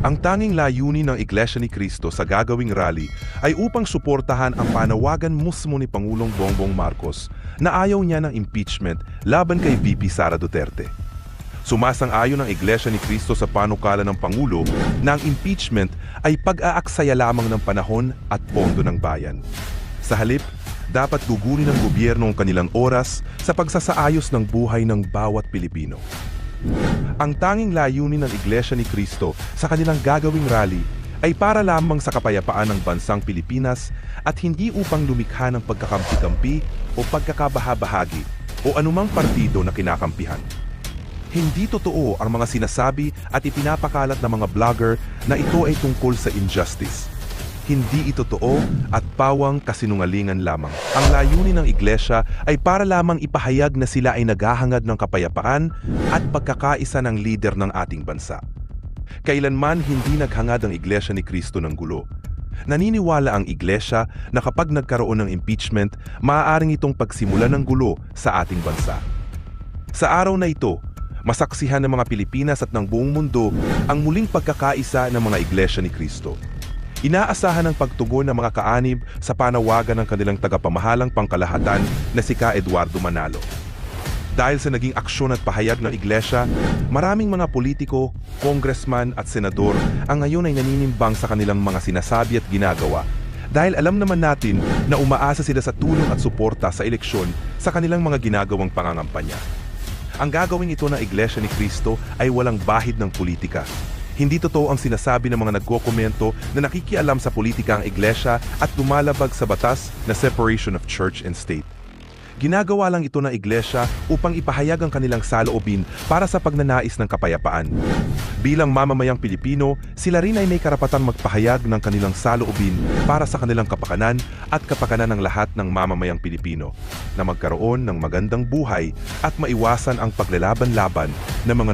Ang tanging layunin ng Iglesia ni Cristo sa gagawing rally ay upang suportahan ang panawagan mismo ni Pangulong Bongbong Marcos na ayaw niya ng impeachment laban kay VP Sara Duterte. Sumasang-ayon ang Iglesia ni Cristo sa panukala ng Pangulo na ang impeachment ay pag-aaksaya lamang ng panahon at pondo ng bayan. Sa halip, dapat gugunin ng gobyerno ang kanilang oras sa pagsasaayos ng buhay ng bawat Pilipino. Ang tanging layunin ng Iglesia ni Cristo sa kanilang gagawing rally ay para lamang sa kapayapaan ng bansang Pilipinas at hindi upang lumikha ng pagkakampi-kampi o pagkakabahabahagi o anumang partido na kinakampihan. Hindi totoo ang mga sinasabi at ipinapakalat ng mga vlogger na ito ay tungkol sa injustice. Hindi ito totoo at pawang kasinungalingan lamang. Ang layunin ng iglesia ay para lamang ipahayag na sila ay naghahangad ng kapayapaan at pagkakaisa ng lider ng ating bansa. Kailanman hindi naghangad ang iglesia ni Kristo ng gulo. Naniniwala ang iglesia na kapag nagkaroon ng impeachment, maaaring itong pagsimulan ng gulo sa ating bansa. Sa araw na ito, masaksihan ng mga Pilipinas at ng buong mundo ang muling pagkakaisa ng mga iglesia ni Kristo. Inaasahan ang pagtugon ng mga kaanib sa panawagan ng kanilang tagapamahalang pangkalahatan na si Ka Eduardo Manalo. Dahil sa naging aksyon at pahayag ng iglesia, maraming mga politiko, congressman at senador ang ngayon ay naninimbang sa kanilang mga sinasabi at ginagawa dahil alam naman natin na umaasa sila sa tulong at suporta sa eleksyon sa kanilang mga ginagawang pangangampanya. Ang gagawin ito ng Iglesia ni Cristo ay walang bahid ng politika. Hindi totoo ang sinasabi ng mga nagkokomento na nakikialam sa politika ang iglesia at lumalabag sa batas na separation of church and state. Ginagawa lang ito ng iglesia upang ipahayag ang kanilang saloobin para sa pagnanais ng kapayapaan. Bilang mamamayang Pilipino, sila rin ay may karapatan magpahayag ng kanilang saloobin para sa kanilang kapakanan at kapakanan ng lahat ng mamamayang Pilipino na magkaroon ng magandang buhay at maiwasan ang paglalaban-laban ng mga